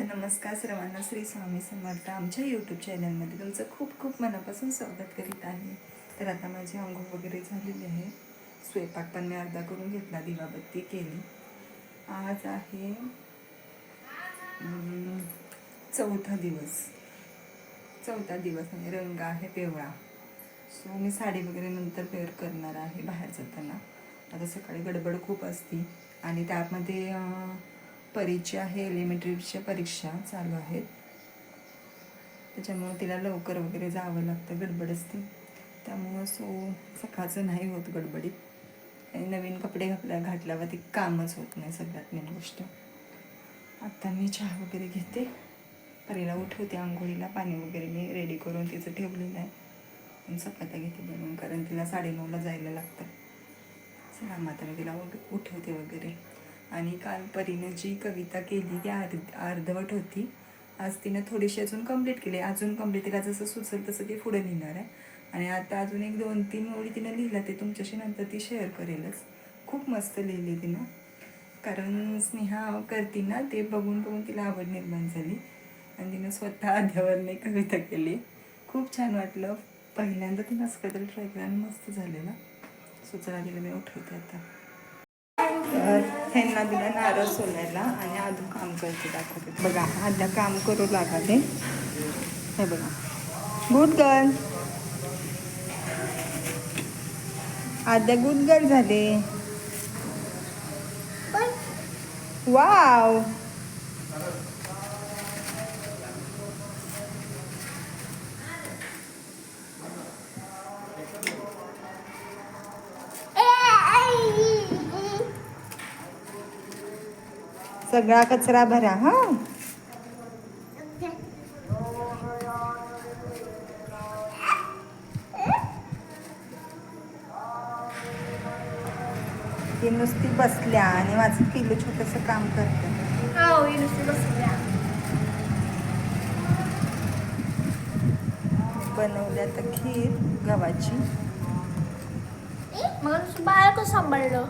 तर नमस्कार सर्वांना श्री स्वामी समर्थ आमच्या यूट्यूब चॅनलमध्ये तुमचं खूप खूप मनापासून स्वागत करीत आहे. तर आता माझी अंघोळ वगैरे झालेली आहे. स्वयंपाक पण मी अर्धा करून घेतला दिवाबत्ती केली. आज आहे चौथा दिवस. चौथा दिवस आणि रंग आहे पिवळा. सो मी साडी वगैरे नंतर पेअर करणार आहे बाहेर जाताना. आता सकाळी गडबड खूप असती आणि त्यामध्ये परीची आहे एलिमेंटरीच्या परीक्षा चालू आहेत. त्याच्यामुळं तिला लवकर वगैरे जावं लागतं गडबड असते. त्यामुळं सो सकाळचं नाही होत गडबडीत. आणि नवीन कपडे घातल्या घातल्यावर ती कामच होत नाही सगळ्यात मेन गोष्ट. आत्ता मी चहा वगैरे घेते. परीला उठवते आंघोळीला पाणी वगैरे मी रेडी करून तिचं ठेवलेलं आहे. आणि चपात्या घेते बनवून कारण तिला साडेनऊला जायला लागतं. चला मात्र तिला उठवते वगैरे. आणि काल परीनं जी कविता केली ती अर्ध अर्धवट होती. आज तिनं थोडीशी अजून कंप्लीट केली. अजून कंप्लीट तिला जसं सुचेल तसं ती पुढे लिहिणार आहे. आणि आता अजून एक दोन तीन ओळी तिनं लिहिल्या ते तुमच्याशी नंतर ती शेअर करेलच. खूप मस्त लिहिली तिनं. कारण स्नेहा करती ना ते बघून बघून तिला आवड निर्माण झाली. आणि तिनं स्वतः अध्यावरने कविता केली. खूप छान वाटलं. पहिल्यांदा तिनं असं काहीतरी ट्राय केलं आणि मस्त झालेलं. सुचला तिला मी उठवते आता. ह्यांना दिला नारळ सोलायला आणि अजून काम करते दाखवते. बघा आद्या काम करू लागले. हे बघा. Good girl Aadya good girl झाले. वाव सगळा कचरा भरा हा. ती नुसती बसल्या आणि माझं पिलू छोटस काम करते. बनवल्या तर खीर गव्हाची. मग बाळ कसं सांभाळलं?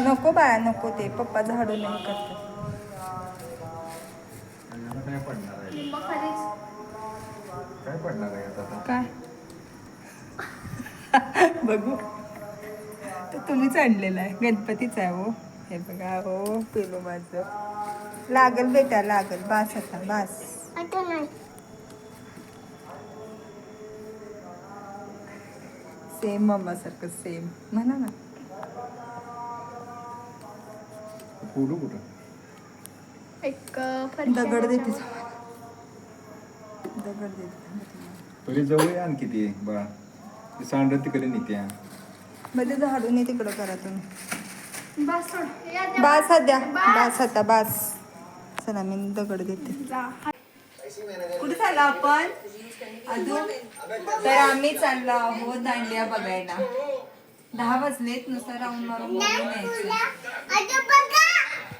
नको बाळा नको ते. पप्पा झाडू नाही करतात. काय पडणार आहे? मग खरीच काय पडणार आहे आता? काय? बघू. तर तुम्हीच आणलेला आहे. गणपतीच आहे हो. हे बघा हो पेलो माझं. लागल बेटा लागल. बास आता बास. आता नाही. सेम मम्मा सारखं सेम म्हणा ना. फोडू कुठं? एक फरशी दगड देते. त्याच्यावर. दगड देते पहिले जवळ आण किती बा ते सांड तिकडे नेते मध्ये झाडून ये तिकडं करा तुम्ही. बस सोड. बास सध्या बास. बास आता बास. चला मी दगड देते. जा. कुठे चाललो आपण? अजून? तर आम्ही चाललो आहोत दांडिया बघायला. दहा वाजलेत नुसतं राऊंड मारून बघून यायचं. बघा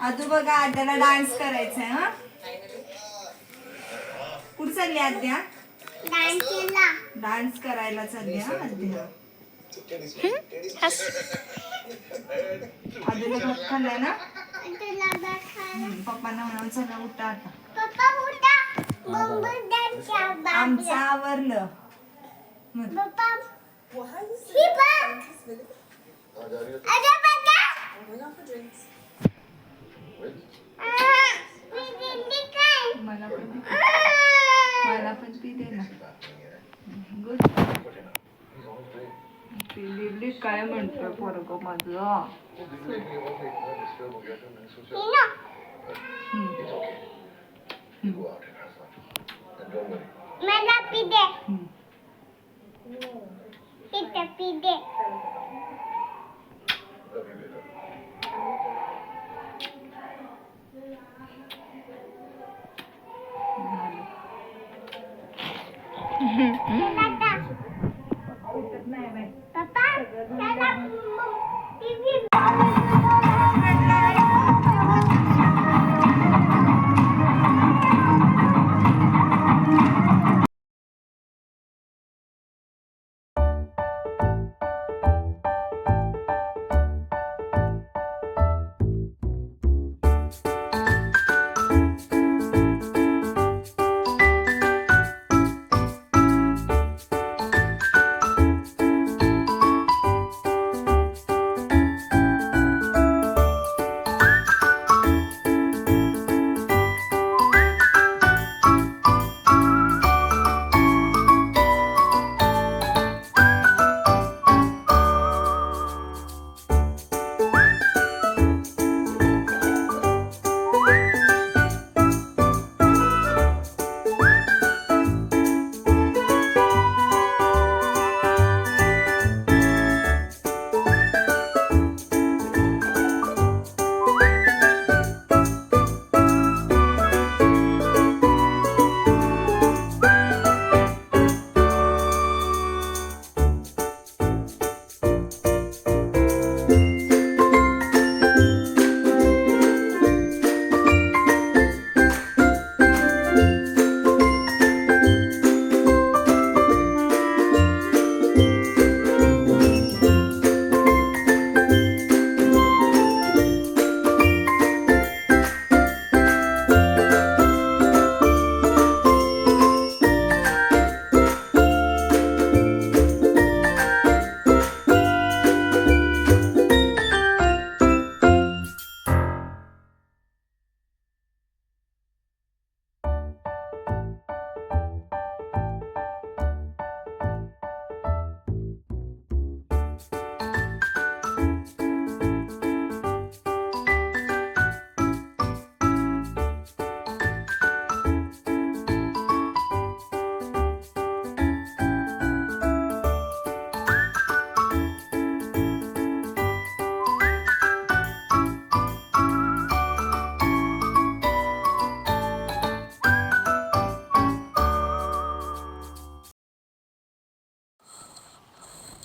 आद्याला डान्स करायचा आहे हा? कुठे चालली आद्या? डान्स करायला चालली हा आद्या. आदूला भात खाल्लाय ना? हम्म, पप्पांना म्हणून चला उठा आता. आमचं आवरलं. म्हण. मला पण मला पण पी दे ना गुड लिहिली काय म्हणतोय पोरग माझं मला पिदे हम्म. पिते पिदे झालं.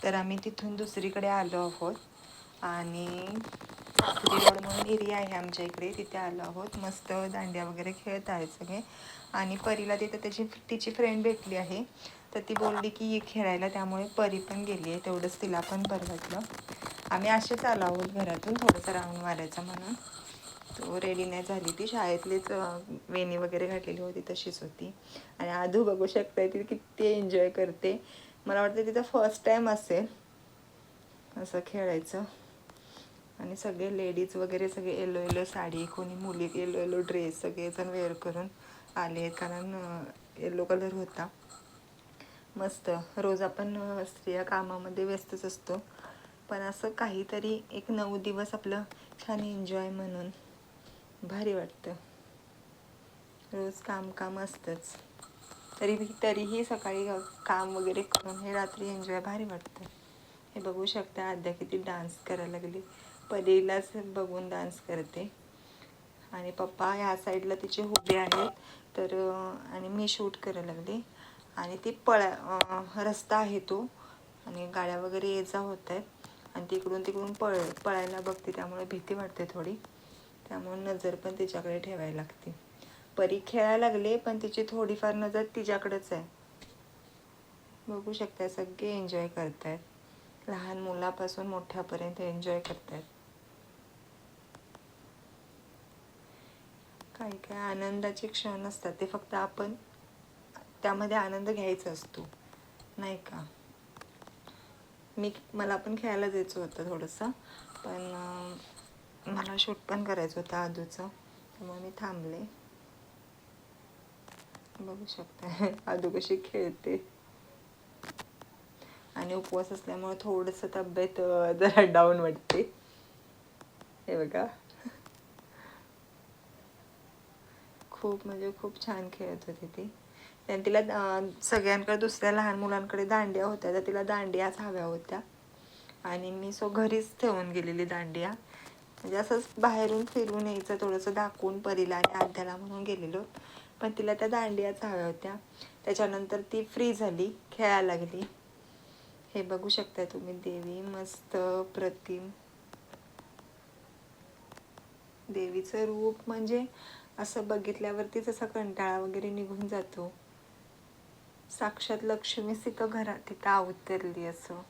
तर आम्ही तिथून दुसरीकडे आलो आहोत. आणि रोड म्हणून एरिया आहे आमच्या इकडे. तिथे आलो आहोत. मस्त दांड्या वगैरे खेळत आहेत सगळे. आणि परीला तिथं त्याची तिची फ्रेंड भेटली आहे. तर ती बोलली की ये खेळायला. त्यामुळे परी पण गेली आहे. तेवढंच तिला पण बरं वाटलं आम्ही असेच आलो आहोत घरातून. थोडंसं राऊंड मारायचं म्हणून. तो रेडी नाही झाली ती. शाळेतलीच वेणी वगैरे घातलेली होती. तशीच होती. आणि आधू बघू शकता ती किती एन्जॉय करते. मला वाटतं तिथं फर्स्ट टाईम असेल. असं खेळायचं. आणि सगळे लेडीज वगैरे सगळे येलो येलो साडी कोणी मुली येलो येलो ड्रेस सगळेजण वेअर करून आले आहेत. कारण येलो कलर होता. मस्त. रोज आपण स्त्रिया कामामध्ये व्यस्तच असतो. पण असं काहीतरी एक नऊ दिवस आपलं छान एन्जॉय म्हणून भारी वाटतं. रोज काम काम असतंच. तरी तरीही सकाळी काम वगैरे करून हे रात्री एन्जॉय भारी वाटतं. हे बघू शकता आद्या किती डान्स करायला लागली. परीलाच बघून डान्स करते. आणि पप्पा ह्या साईडला तिचे उभे आहेत. तर आणि मी शूट करायला लागले. आणि ती पळा रस्ता आहे तो. आणि गाड्या वगैरे ये जा होत आहेत. आणि तिकडून तिकडून पळ पळायला बघते. त्यामुळे भीती वाटते थोडी. त्यामुळे नजर पण तिच्याकडे ठेवायला लागते. परी खेळायला लागले पण तिची थोडीफार नजर तिच्याकडेच आहे. बघू शकता सगळे एन्जॉय करतायत. लहान मुलापासून मोठ्यापर्यंत एन्जॉय करतायत. काही काही आनंदाचे क्षण असतात ते फक्त आपण त्यामध्ये आनंद घ्यायचा असतो. नाही का? मी मला पण खेळायला जायचं होतं थोडंसं पण मला शूट पण करायचं होतं आजूचं त्यामुळे मी थांबले. बघू शकता. आदू कशी खेळते. आणि उपवास असल्यामुळे थोडंसं तब्येत जरा डाऊन वाटते. हे बघा. खूप म्हणजे खूप छान खेळत होती ती. आणि तिला सगळ्यांकडे दुसऱ्या लहान मुलांकडे दांड्या होत्या तर तिला दांडियाच हव्या होत्या. आणि मी सो घरीच ठेवून गेलेली दांडिया. म्हणजे असंच बाहेरून फिरून यायचं थोडंसं दाखवून परीला आणि आद्याला म्हणून गेलेलो. पण तिला त्या दांडियाच हव्या होत्या. त्याच्यानंतर ती फ्री झाली खेळायला लागली. हे बघू शकता तुम्ही देवी मस्त प्रतिम. देवीचं रूप म्हणजे असं बघितल्यावरतीच असा कंटाळा वगैरे निघून जातो. साक्षात लक्ष्मीच तिथं घरात तिथं अवतरली असं.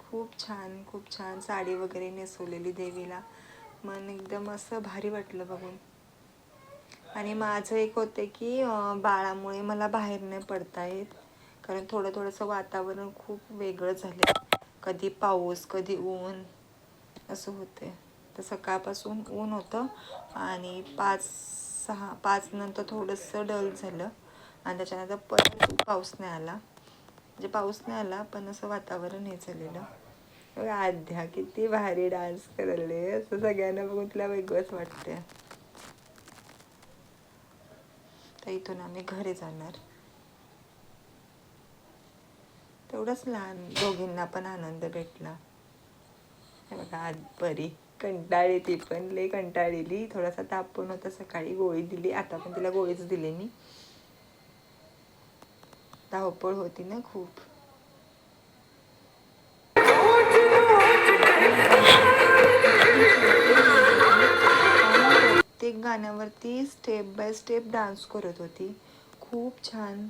खूप छान खूप छान साडी वगैरे नेसवलेली देवीला. मन एकदम असं भारी वाटलं बघून. आणि माझं एक होते की बाळामुळे मला बाहेर नाही पडता येत. कारण थोडं थोडंसं वातावरण खूप वेगळं झालं कधी पाऊस कधी ऊन असं होते तर सकाळपासून ऊन होतं आणि पाच सहा पाच नंतर थोडंसं डल झालं. आणि त्याच्यानंतर परत पाऊस नाही आला. म्हणजे पाऊस नाही आला पण असं वातावरण हे झालेलं. बघा, आद्या किती भारी डान्स करायले असं सगळ्यांना बघून तिला वेगळंच वाटते तर इथून आम्ही घरी जाणार. तेवढंच लहान दोघींना पण आनंद भेटला. हे बघा आज बरी कंटाळी ती पण लई कंटाळलेली थोडासा ताप पण होता सकाळी गोळी दिली. आता पण तिला गोळीच दिली मी. धावपळ होती ना खूप. गाण्यावरती स्टेप बाय स्टेप डान्स करत होती. खूप छान.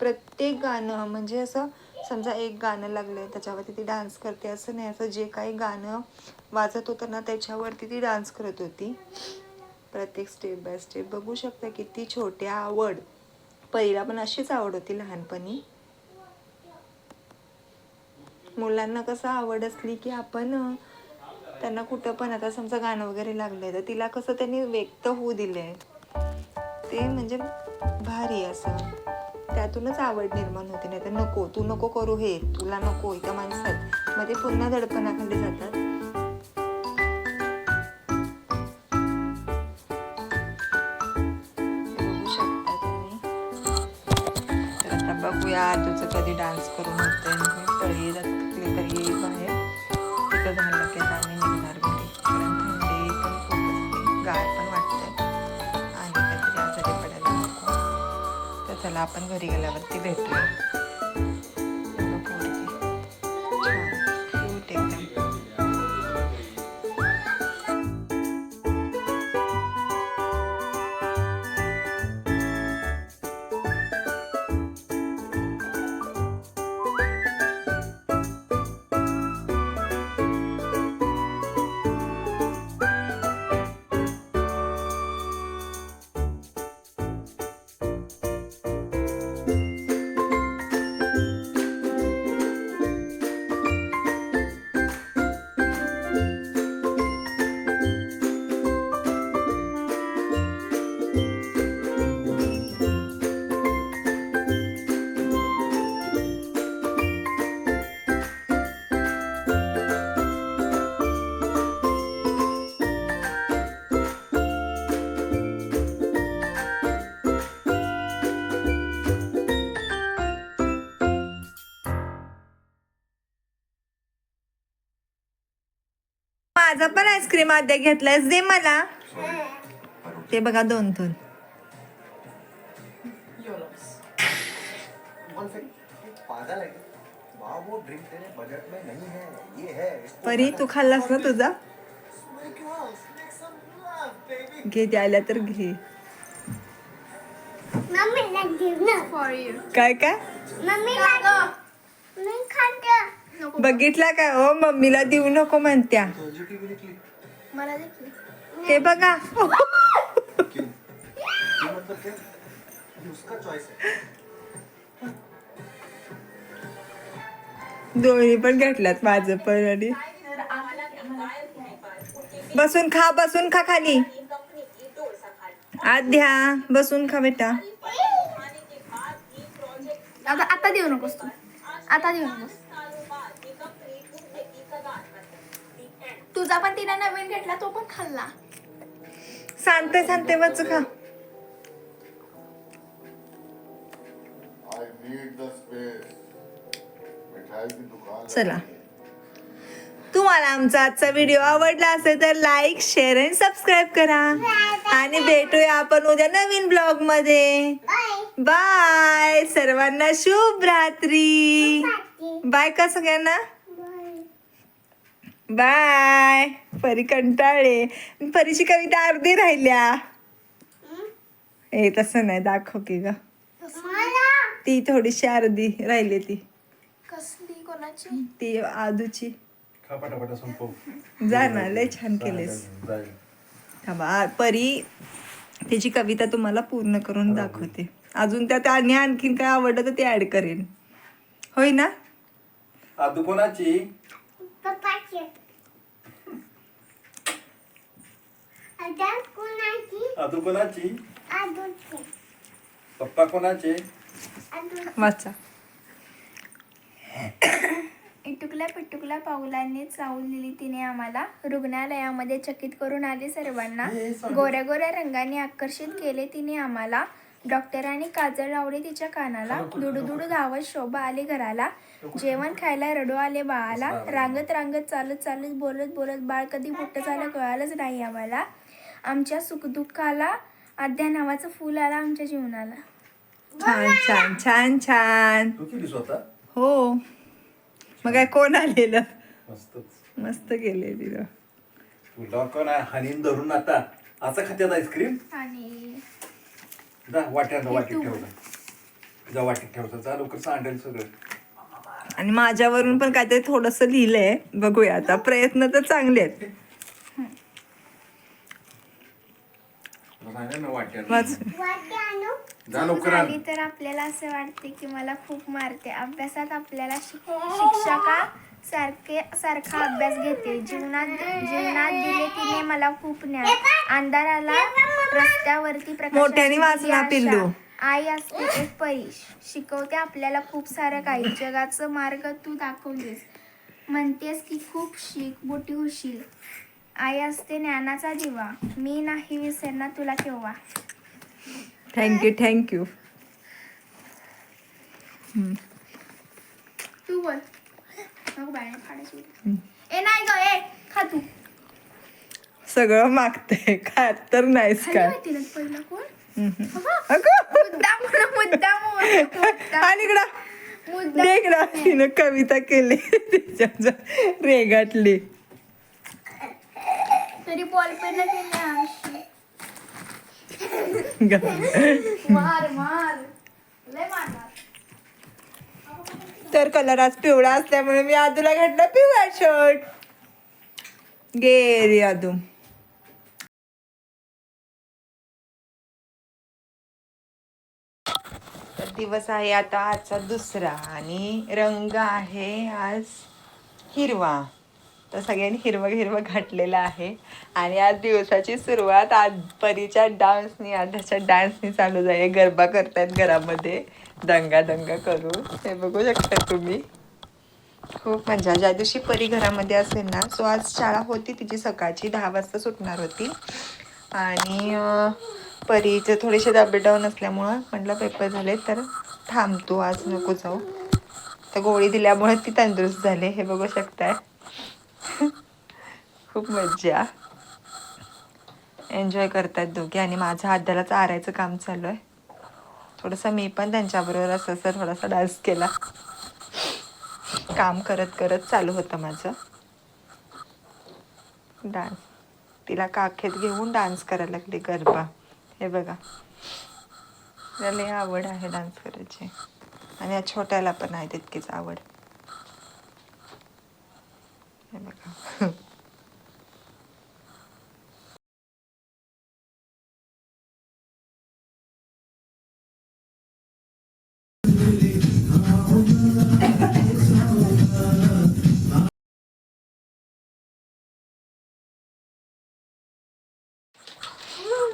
प्रत्येक गाणं म्हणजे असं समजा एक गाणं लागलं त्याच्यावरती ती डान्स करते असं नाही. असं जे काही गाणं वाजत होतं ना त्याच्यावरती ती डान्स करत होती. प्रत्येक स्टेप बाय स्टेप बघू शकता किती छोट्या आवड. पहिला पण अशीच आवड होती लहानपणी. मुलांना कसं आवड असली की आपण त्यांना कुठं पण आता समजा गाणं वगैरे लागलंय तर तिला कसं त्यांनी व्यक्त होऊ दिलंय. ते म्हणजे भारी असं. त्यातूनच आवड निर्माण होते नाही तर नको तू नको करू हे तुला नको त्या माणसात. मग ते पुन्हा दडपणाखाली जातात. बघू शकता तुम्ही. आता बघूया चला आपण घरी गेल्यावरती भेटूया. माझा पण आईस्क्रीम आद्या घेतलायस दे मला. ते बघा दोन दोन परी तू खाल्लास ना तुझा? घे द्यायला तर घे. काय काय? बघितला काय हो मम्मीला देऊ नको म्हणत्या. मला हे बघा. दोन्ही पण घेतल्यात माझं पण आणि बसून खा बसून खा खाली. आद्या बसून खा बेटा. आता आता देऊ नकोस तू. आता देऊ नकोस. तुझा पण तिने नवीन घेतला तो पण खाल्ला. सांगते सांगते वच खा. चला. तुम्हाला आमचा आजचा व्हिडिओ आवडला असेल तर लाईक शेअर आणि सबस्क्राईब करा. आणि भेटूया आपण उद्या नवीन ब्लॉगमध्ये. बाय बाय सर्वांना शुभ रात्री. बाय का सगळ्यांना? बाय. परी कंटाळे परीची कविता अर्धी राहिल्या. ए तसं नाही दाखव की ग. ती थोडीशी अर्धी राहिली ती. कसली? कोणाची? ती आदूची जा ना लय छान केलेस. थांबा परी त्याची कविता तुम्हाला पूर्ण करून दाखवते. अजून त्यात आणि आणखीन काय आवडलं तर ते ऍड करेन. होय ना? आदू कोणाची? आदू कोणाची? पप्पा कोणाचे? वाचा इटुकल्या पिटुकल्या पाऊलांनी चावलेली तिने आम्हाला रुग्णालयामध्ये चकित करून आली सर्वांना. गोऱ्या गोऱ्या रंगाने आकर्षित केले तिने आम्हाला. डॉक्टरांनी काजळ लावले तिच्या कानाला दुडू धावत शोभा आली घराला. जेवण खायला रडू आले बाळाला. रांगत रांगत चालत चालत बोलत बोलत बाळ कधी मोठं झालं कळालंच नाही आम्हाला. आमच्या सुखदुःखाला आद्या नावाचं फूल आला आमच्या जीवनाला. छान छान छान छान. तू केली स्वतः? हो. मग काय कोण आलेलं? मस्तच. मस्त केले तिला तुला कोण आहे हानीन धरून आता. असं खात्यात आईस्क्रीम आणि जा वाट्यात वाटीत ठेवलं जा. वाटीत ठेवता जा. लवकर सांडेल सगळं. आणि माझ्यावरून पण काहीतरी थोडस लिहिलंय. बघूया आता. प्रयत्न तर चांगले आहेत. तुला सांगितलं ना वाट्यात वाच. वाटी आणू? जा लवकर आण. झाली तर आपल्याला असं वाटते की मला खूप मारते. अभ्यासात आपल्याला शिक- शिक्षका सारखे सारखा अभ्यास घेते. जीवनात जीवनात दिले तिने मला खूप ज्ञान. अंधाराला रस्त्यावरती मोठ्याने. पिल्लू. आई असते एक परी शिकवते आपल्याला खूप सारं काही. जगाचं मार्ग तू दाखवतेस म्हणतेस की खूप शिक मोठी होशील. आई असते ज्ञानाचा दिवा. मी नाही विसरणार तुला केव्हा. थँक्यू थँक्यू तू बोल. ए नाही ग ए खा तू. सगळं मागते खात तर खाली काय पहिला कोण? आणि इकडं. तिनं कविता केली तिच्या रेगाटली तरी बॉल पेन केली मार मार. तर कलर आज पिवळा असल्यामुळे मी आदूला घातला पिवळा शर्ट गेरी आदू तर दिवस आहे आता आजचा दुसरा आणि रंग आहे आज हिरवा. तर सगळ्यांनी हिरवं हिरवं घातलेलं आहे. आणि आज दिवसाची सुरुवात आज परीच्या डान्सनी आधाच्या डान्सनी चालू झाली. गरबा करतायत घरामध्ये. दंगा दंगा करून हे बघू शकता तुम्ही. खूप मजा. ज्या दिवशी परी घरामध्ये असेल ना सो आज शाळा होती तिची सकाळची. दहा वाजता सुटणार होती. आणि परीचं थोडेसे दाबे डाऊन असल्यामुळं म्हटलं पेपर झाले तर थांबतो. आज नको जाऊ. तर गोळी दिल्यामुळे ती तंदुरुस्त झाले. हे बघू शकताय. खूप मज्जा. एन्जॉय करतात दोघे आणि माझं हाताला चारायचं काम चालू आहे. थोडंसं मी पण त्यांच्याबरोबर असं असं थोडासा डान्स केला. काम करत करत चालू होतं माझं. डान्स. तिला काखेत घेऊन डान्स करायला लागली गरबा. हे बघा. त्याला आवड आहे डान्स करायची. आणि या छोट्याला पण आहे तितकीच आवड. हे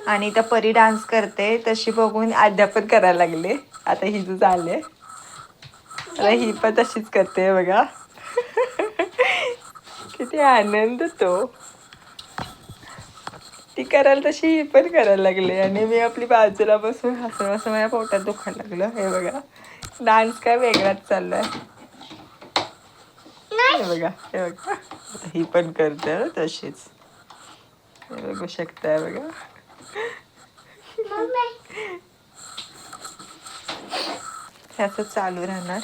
आणि त्या परी डान्स करते तशी बघून अध्यापन करायला लागले. आता ही जो झाले ही पण तशीच करते बघा. किती आनंद तो. ती करायला तशी ही पण करायला लागले आणि मी आपली बाजूला बसून हसून हसून माझ्या पोटात दुखायला लागलं. हे बघा डान्स काय वेगळाच चाललाय. हे बघा हे बघा. ही पण करते तशीच. हे बघू शकताय बघा. हे असं चालू राहणार.